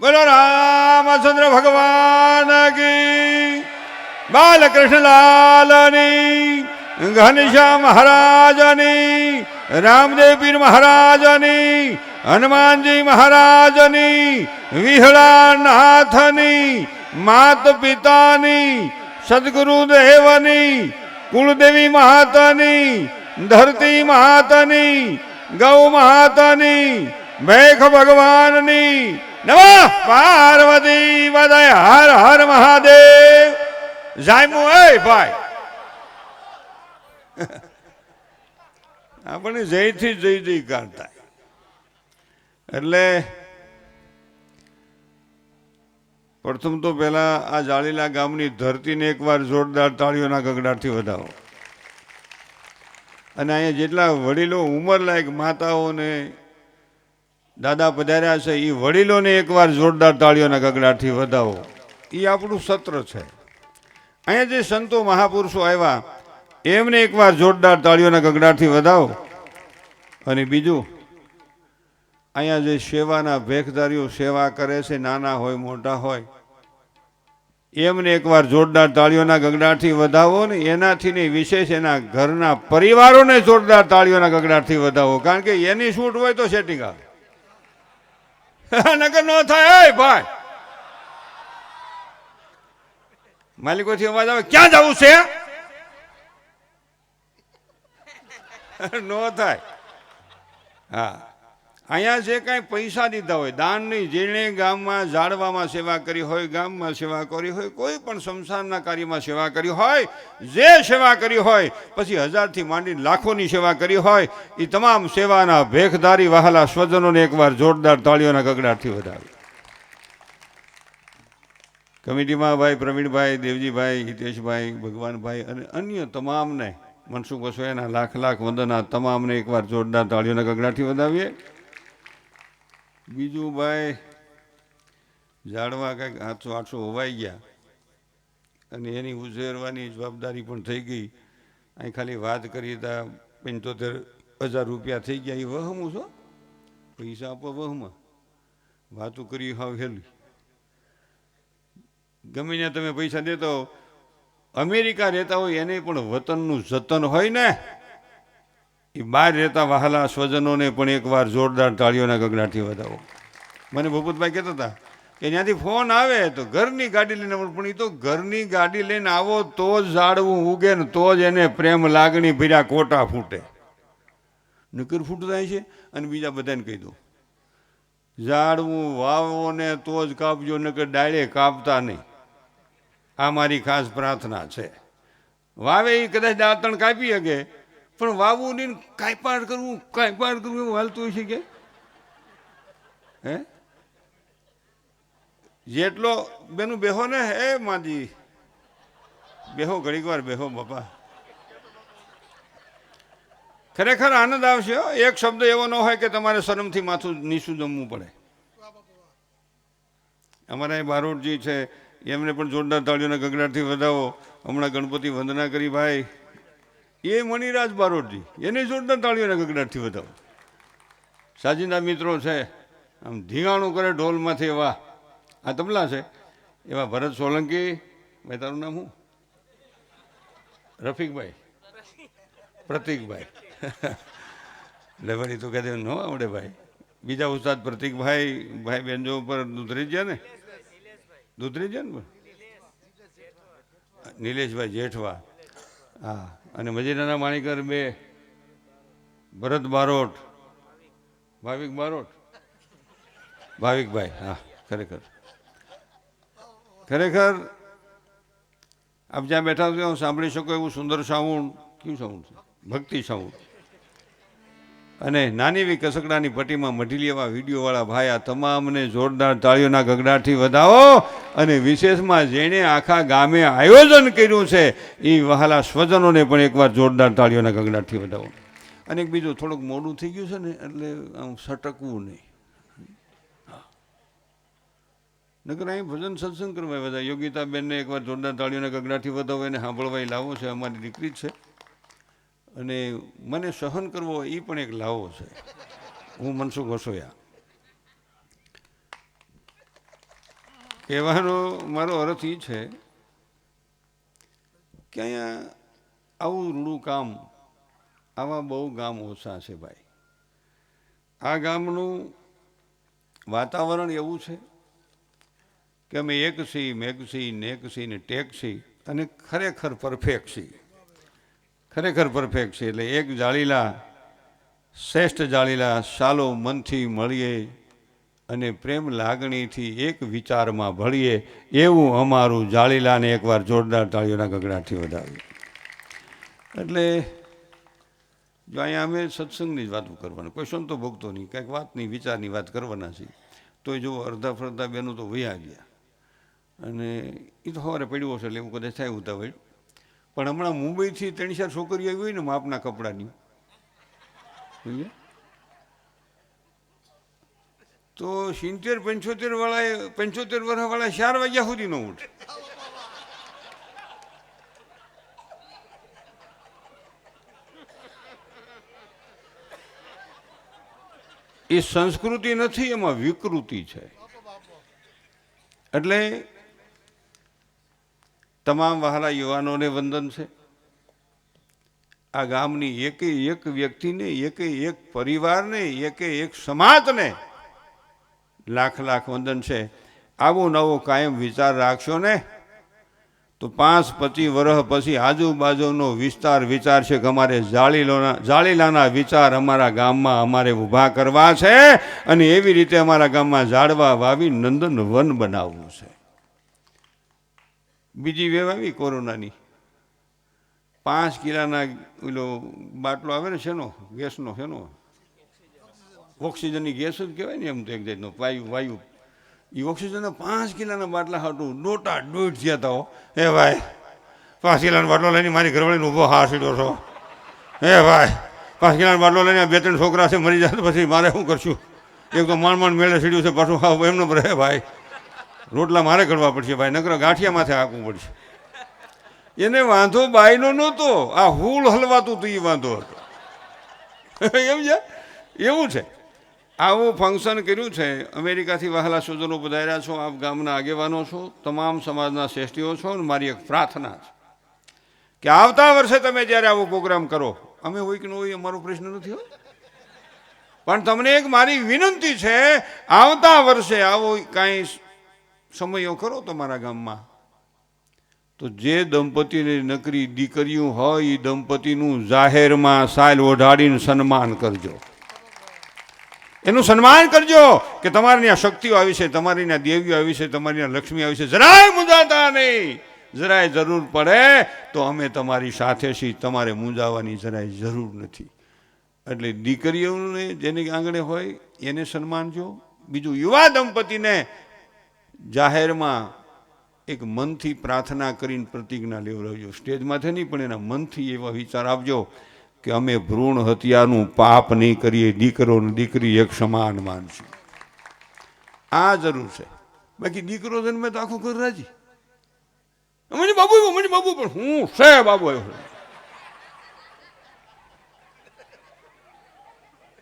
બોલો રામચંદ્ર ભગવાન કી. બાલકૃષ્ણલાલની, ઘનશ્યામ મહારાજની, રામદેવ પીર મહારાજની, હનુમાનજી મહારાજની, વિહળાનાથની માત પિતાની સદગુરુદેવની, કુળદેવી મહાતાની, ધરતી મહાતાની, ગૌ મહાતાની મેઘ ભગવાનની નમઃ. પાર્વતી વદય હર હર મહાદેવ. જાયમુ એ ભાઈ. આપણે જયથી જય જય થાય એટલે પ્રથમ તો પહેલા આ જાળીલા ગામની ધરતીને એકવાર જોરદાર તાળીઓના ગગડાટથી વધાવો. અને અહીંયા જેટલા વડીલો ઉંમરલાયક માતાઓને દાદા પધાર્યા છે એ વડીલોને એકવાર જોરદાર તાળીઓના ગગડાટથી વધાવો. એ આપણું સત્ર છે. અહીંયા જે સંતો મહાપુરુષો આવ્યા, એમને એકવાર જોરદાર તાળીઓના ગગડાટથી વધાવો. અને બીજું, અહીંયા જે સેવાના ભેખધારીઓ સેવા કરે છે, નાના હોય, મોટા હોય, એમને એકવાર જોરદાર તાળીઓના ગગડાટથી વધાવો ને એનાથી નહીં, વિશેષ એના ઘરના પરિવારોને જોરદાર તાળીઓના ગગડાટથી વધાવો. કારણ કે એની છૂટ હોય તો સેટિંગ આવે. નગર નો થાય ભાઈ. માલિકોથી અવાજ આવે ક્યાં જવું છે? નો થાય. હા. અહીંયા જે કાંઈ પૈસા દીધા હોય દાન નહીં જેણે ગામમાં ઝાડવામાં સેવા કરી હોય, ગામમાં સેવા કરી હોય, કોઈ પણ સંસારના કાર્યમાં સેવા કરી હોય, જે સેવા કરી હોય, પછી હજારથી માંડીને લાખોની સેવા કરી હોય એ તમામ સેવાના ભેખધારી વહાલા સ્વજનોને એકવાર જોરદાર તાળીઓના ગગડાટથી વધાવી. કમિટીમાં ભાઈ પ્રવીણભાઈ, દેવજીભાઈ, હિતેશભાઈ, ભગવાનભાઈ અને અન્ય તમામને, મનસુખ વસોયાના લાખ લાખ વંદના, તમામને એકવાર જોરદાર તાળીઓના ગગડાથી વધાવીએ. બીજું ભાઈ, ઝાડવા કંઈક આઠસો આઠસો હોવાઈ ગયા અને એની ઉછેરવાની જવાબદારી પણ થઈ ગઈ. અહીં ખાલી વાત કરી તો પંચોતેર હજાર રૂપિયા થઈ ગયા. એ વહમું છો? પૈસા આપો વહમાં. વાતું કરી હાવ હેલી ગમે ત્યાં તમે પૈસા દેતો અમેરિકા રહેતા હોય એને પણ વતનનું જતન હોય ને? એ બહાર રહેતા વહાલા સ્વજનોને પણ એકવાર જોરદાર તાળીઓના ગગડાથી વધાવો. મને ભૂપતભાઈ કહેતા હતા કે ત્યાંથી ફોન આવે તો ઘરની ગાડી લઈને પણ એ તો ઘરની ગાડી લઈને આવો તો જ ઝાડવું ઉગે ને તો જ એને પ્રેમ લાગણી ભર્યા કોટા ફૂટે. નકર ફૂટતા છે અને બીજા બધાને કહી દો ઝાડવું વાવો ને તો જ કાપજો, નકર ડાળે કાપતા નહીં. આ મારી ખાસ પ્રાર્થના છે. વાવે એ કદાચ દાંતણ કાપી શકે પણ વાવવું નહીં કાંઈ પાર કરવું, કાંઈ પાર કરવું એવું હાલતું હોય છે કે? હે? જેટલો બેનું બેહો ને, હે માજી? બેહો ઘડીક વાર બેહો બાપા. ખરેખર આનંદ આવશે. એક શબ્દ એવો ન હોય કે તમારે શરમથી માથું નીચું જમવું પડે. અમારા એ બારોટજી છે, એમને પણ જોરદાર તાળીઓના ગગડાટથી વધાવો. હમણાં ગણપતિ વંદના કરી, ભાઈ. એ મણિરાજ બારોટજી. એને જોરદાર તાળીઓના ગગડાટથી વધાવો. સાજીના મિત્રો છે આમ ધીંગાણું કરે ઢોલમાંથી એવા. આ તબલા છે એવા ભરત સોલંકી. ભાઈ તારું નામ શું? રફીકભાઈ. પ્રતિકભાઈ. એટલે ભાઈ તું કહે ન આવડે ભાઈ. બીજા ઉસ્તાદ પ્રતિકભાઈ ભાઈ બેનજો ઉપર દૂધરી ગયા ને? દૂધરી ગયા ને? નિલેશભાઈ જેઠવા. હા. અને મજીરાના માણીકર બે, ભરત બારોટ. ભાવિક બારોટ? ભાવિકભાઈ, હા, ખરેખર. ખરેખર, આપ જ્યાં બેઠા છો સાંભળી શકો એવું સુંદર સાઉન્ડ. કયું સાઉન્ડ છે? ભક્તિ સાઉન્ડ. અને નાની એવી કસકડાની પટ્ટીમાં મઢીલી એવા વિડીયોવાળા ભાઈ, આ તમામને જોરદાર તાળીઓના ગગડાથી વધાવો અને વિશેષમાં જેણે આખા ગામે આયોજન કર્યું છે એ વહાલા સ્વજનોને પણ એકવાર જોરદાર તાળીઓના ગગડાથી વધાવો. અને એક બીજું થોડુંક મોડું થઈ ગયું છે ને, એટલે આમ સટકવું નહીં. નકર અહીં ભજન સત્સંગ કરવા બધા યોગિતાબેનને એકવાર જોરદાર તાળીઓના ગગડાથી વધાવો, એને સાંભળવા લાવો છે, અમારી દીકરી જ છે. અને મને સહન કરવો એ પણ એક લાવો છે. હું મનસુખ વસોયા. કહેવાનો મારો અર્થ એ છે કે અહીંયા આવું રૂડું કામ, આવા બહુ ગામ ઓછા છે ભાઈ. આ ગામનું વાતાવરણ એવું છે કે અમે એક સી મેઘ છીએ નેક છીએ ને ટેક છીએ અને ખરેખર પરફેક્ટ છીએ ખરેખર પરફેક્ટ છે એટલે એક જાળીલા, શ્રેષ્ઠ જાળીલા સાલો મનથી મળીએ અને પ્રેમ લાગણીથી એક વિચારમાં ભળીએ, એવું અમારું જાળીલાને એકવાર જોરદાર તાળીઓના ગગડાથી વધાવ્યું એટલે જો અહીંયા અમે સત્સંગની જ વાતો કરવાની, કોઈ સંતો ભોગતો નહીં, કંઈક વાતની, વિચારની વાત કરવાના છીએ, તો જો અડધા ફરધા બેનું તો વયા ગયા. અને એ તો સવારે પડ્યું હશે એટલે એવું કદાચ થાય ઉતાવળ. પણ હમણાં મુંબઈથી ત્રણ ચાર છોકરીઓ આવી હોય ને માપના કપડાની? તો સિત્તેર, પંચોતેર વાળા પંચોતેર વર્ષ વાળા ચાર વાગ્યા સુધી ન ઉઠે. એ સંસ્કૃતિ નથી, એમાં વિકૃતિ છે. એટલે તમામ વહાલા યુવાનોને વંદન છે. આ ગામની એકે એક વ્યક્તિને, એકે એક પરિવારને, એકે એક સમાજને લાખ લાખ વંદન છે. આવો નવો કાયમ વિચાર રાખશો ને? તો પાંચ પચીસ વર્ષ પછી આજુબાજુનો વિસ્તાર વિચાર છે કે અમારે જાળીલોના, જાળીલાના વિચાર અમારા ગામમાં અમારે ઊભા કરવા છે અને એવી રીતે અમારા ગામમાં ઝાડવા વાવી નંદન વન બનાવવું છે. બીજી વેવ આવી કોરોનાની. પાંચ કિલાના ઓલો બાટલો આવે ને શેનો? ગેસનો, શેનો? ઓક્સિજનની ગેસ જ કહેવાય ને એમ તો એક જાતનો વાયુ વાયુ. એ ઓક્સિજનના પાંચ કિલાના બાટલા હાટું દોટા દોઢ થયા હતા હો. ભાઈ, પાંચ કિલાનો બાટલો લઈને મારી ઘરવાળીને ઊભો હા સીડો છો. હે ભાઈ, પાંચ કિલાનો બાટલો લઈને બે ત્રણ છોકરા છે, મરી જાય પછી મારે શું કરશું? એક તો માંડ માંડ મેળે સીડ્યું છે, પાછું હા એમને પર હે ભાઈ. રોટલા મારે કરવા પડશે ભાઈ, નકર ગાંઠિયા માથે હાંકવું પડશે. એને વાંધો બાયનો નહોતો, આ હુલ હલવાતું હતું એ વાંધો હતો. એમ છે? એવું છે. આવું ફંક્શન કર્યું છે, અમેરિકાથી વહાલા સ્વજનો પધાર્યા છો, આપ ગામના આગેવાનો છો, તમામ સમાજના શ્રેષ્ઠીઓ છો અને મારી એક પ્રાર્થના છે. કે આવતા વર્ષે તમે જ્યારે આવો પ્રોગ્રામ કરો, અમે હોય કે ન હોય અમારો પ્રશ્ન નથી હોય પણ તમને એક મારી વિનંતી છે, આવતા વર્ષે આવો કાંઈ સમયો કરો તમારા ગામમાં. તો જે દંપતીને નકરી દીકરીઓ હોય એ દંપતીનું જાહેરમાં સાયલ ઓઢાડીને સન્માન કરજો. એનું સન્માન કરજો કે તમારી ત્યાં શક્તિઓ આવી છે, તમારી ત્યાં દેવીઓ આવી છે, તમારી ત્યાં લક્ષ્મી આવી છે. જરાય મૂંઝાતા નહીં. જરાય જરૂર પડે તો અમે તમારી સાથે છીએ. તમારે મૂંઝાવાની જરાય જરૂર નથી. એટલે દીકરીઓને જેની આંગણે હોય એને સન્માન જો બીજું યુવા દંપતીને જાહેરમાં એક મનથી પ્રાર્થના કરીને પ્રતિજ્ઞા લેવડાવજો સ્ટેજમાંથી નહીં, પણ એના મનથી એવા વિચાર આપજો કે અમે ભ્રૂણ હત્યાનું પાપ નહીં કરીએ, દીકરો ને દીકરી એક સમાન માનશું. આ જરૂર છે. બાકી દીકરો જન્મે તો આખું ઘર રાજી. મને બાબુ મને બાબુ, પણ હું છે બાબુ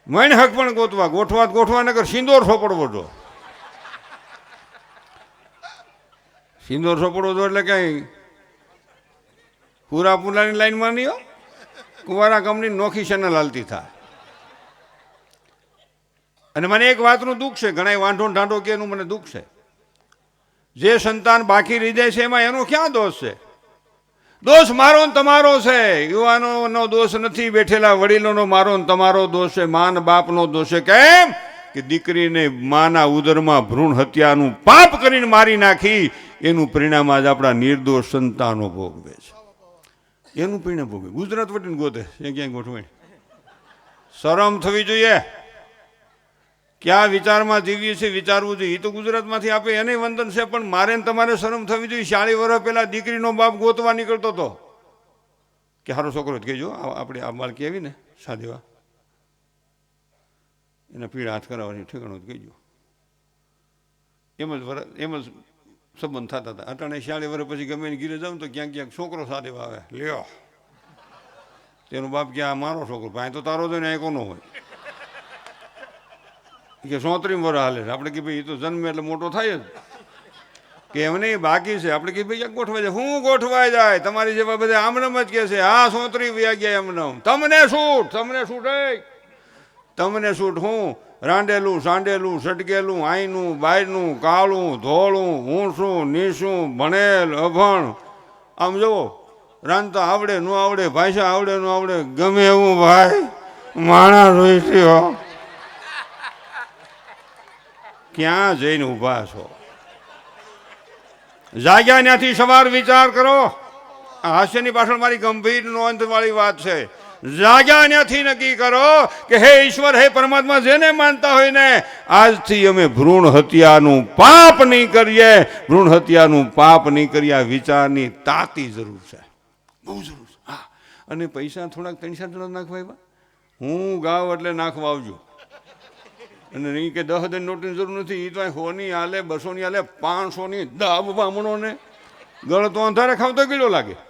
મૈન હક પણ ગોતવા, ગોઠવા ગોઠવા નગર સિંદોર સોપડવો જો. સિંદોર સોપડો તો એટલે કઈ? પૂરા પુલાની લાઈનમાં નહીં કુંવારા કંપની નોખી ચેનલ હાલતી થાય અને મને એક વાતનું દુઃખ છે ઘણા વાંઢો ઢાંઢો કે એનું મને દુઃખ છે. જે સંતાન બાકી રહી છે, એમાં એનો ક્યાં દોષ છે? દોષ મારો ને તમારો છે. યુવાનોનો દોષ નથી, બેઠેલા વડીલોનો મારો ને તમારો દોષ છે, માન બાપનો દોષ છે. કેમ? કે દીકરીને માના ઉદરમાં ભ્રૂણ હત્યાનું પાપ કરીને મારી નાખી, એનું પરિણામ આજ આપણા નિર્દોષ સંતાનો ભોગવે છે. એનું પરિણામ ભોગવે ગુજરાત વટીને ગોતે, એ ક્યાંય ગોઠવણી શરમ થવી જોઈએ. ક્યાં વિચારમાં જીવીએ છીએ, વિચારવું જોઈએ. એ તો ગુજરાતમાંથી આપે, એને વંદન છે, પણ મારે તમારે શરમ થવી જોઈએ. ચાળી વર્ષ પહેલા દીકરીનો બાપ ગોતવા નીકળતો હતો કે સારો છોકરો કહેજો આપણે આ બાળકી આવી ને સાદેવા એને પીડા હાથ કરાવવાની ઠેકાણું કહેજો. એમ જ વર એમ જ સંબંધ થતા હતા. અટાણે ચાળી વર પછી ગમે એને ગીરે જાઉં તો ક્યાંક ક્યાંક છોકરો સાથે આવે લ્યો. તેનો બાપ કે, આ મારો છોકરો. ભાઈ તો તારો તો ને એ કોનો હોય. કે, સોત્રીમ વર હાલે છે. આપણે કે, ભાઈ એ તો જન્મે એટલે મોટો થાય જ. કે, એમ નહીં, બાકી છે. આપણે કે, ભાઈ ગોઠવાય જાય? હું ગોઠવાઈ જાય. તમારી જેવા બધા આમનમ જ કહે છે, હા, સોતરી વ્યા ગયા એમનમ તમને શૂટ, તમને એ. તમને શું હું રાંડેલું સાંડેલું સટકેલું, આઈનું બાયનું કાળું, ધોળું ઊંસું નીસું ભણેલ, અભણ. આમ જુઓ, રાંધતા આવડે, ન આવડે, ભાષા આવડે, ન આવડે, ગમે એવું ભાઈ માણા રોઈ હો. ક્યાં જઈને ઊભા છો? જાગ્યા ત્યાંથી સવાર વિચાર કરો. હાસ્યની પાછળ મારી ગંભીર નોંધવાળી વાત છે. જાગ્યા ત્યાંથી નક્કી કરો કે હે ઈશ્વર, હે પરમાત્મા, જેને માનતા હોય ને, આજથી અમે ભ્રૂણ હત્યાનું પાપ નહીં કરીએ. ભ્રૂણ હત્યાનું પાપ નહીં કરીએ. આ વિચારની તાતી જરૂર છે. બહુ જરૂર છે. હા. અને પૈસા થોડાક ત્રણ ચાર નાખવા આવ્યા? હું ગાવ એટલે નાખવા આવજો. અને નહીં કે દસ હજાર નોટની જરૂર નથી. એ તો હોની હાલે, બસોની હાલે, પાંચસોની દાબ બામણોને ગળ તો અંધારે ખાવ તો કિલો લાગે.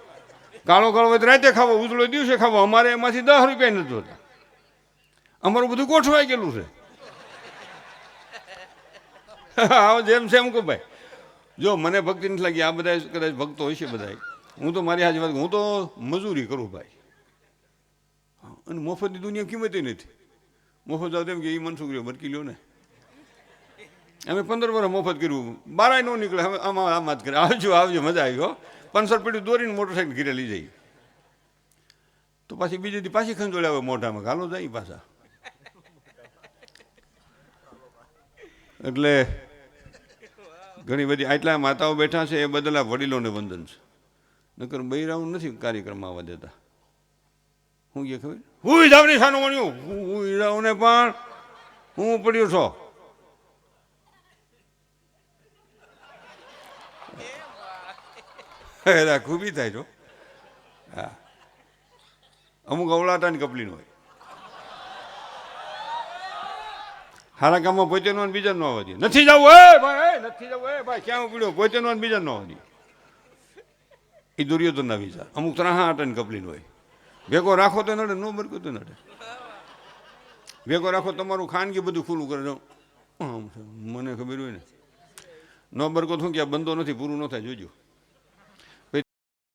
કાળો કાળો હોય તો રાતે ખાવો, ઉજળો દિવસે ખાવો. અમારે એમાંથી દસ રૂપિયા નથી જોતા અમારું બધું ગોઠવાઈ ગયેલું છે. આવો જેમ છે એમ કહું ભાઈ. જો, મને ભક્તિ નથી લાગી. આ બધા કદાચ ભક્તો હોય છે બધા હું તો મારી હાજર વાત હું તો મજૂરી કરું ભાઈ. અને મફતની દુનિયા કિંમતી નથી. મફત જાવ તેમ કે એ મનસુખ રહ્યો લ્યો ને. અમે પંદર વર્ષ મફત કર્યું. બારાય ન નીકળે. હવે આમાં આમાં જ કરે આવજો આવજો, મજા આવી, હો. પંચર પેઢી દોરીને મોટરસાઇકલ ઘીરે લઈ જઈ તો પાછી બીજી દી પાછી ખંજોળે આવે મોઢામાં ગાલો જાય પાછા. એટલે ઘણી બધી આટલા માતાઓ બેઠા છે, એ બદલા વડીલોને વંદન છે. નકર બૈરાઓ નથી કાર્યક્રમમાં આવવા દેતા. હું કે ખબર? હું જાવની સાનું વણ્યું હું હીરાઓને પણ હું પડ્યો છો. એરા ખૂબી થાય છો હા. અમુક અવળાટાની કપલીન હોય. હારા કામમાં પોતે નો બીજા નો આવવા દે નથી જવું એ ભાઈ નથી જવું એ ભાઈ, ક્યાં ઉપડ્યો પોતે નો બીજા નો આવવા દે એ દુર્યોધનના વિચાર અમુક ત્રણ આટાની કપલીન હોય. ભેગો રાખો તો નડે, નો બરકો તો નડે. ભેગો રાખો તમારું ખાનગી બધું ખુલ્લું કરે. જો. મને ખબર હોય ને. નો બરકો શું કે બંધો નથી, પૂરું ન થાય, જોજો.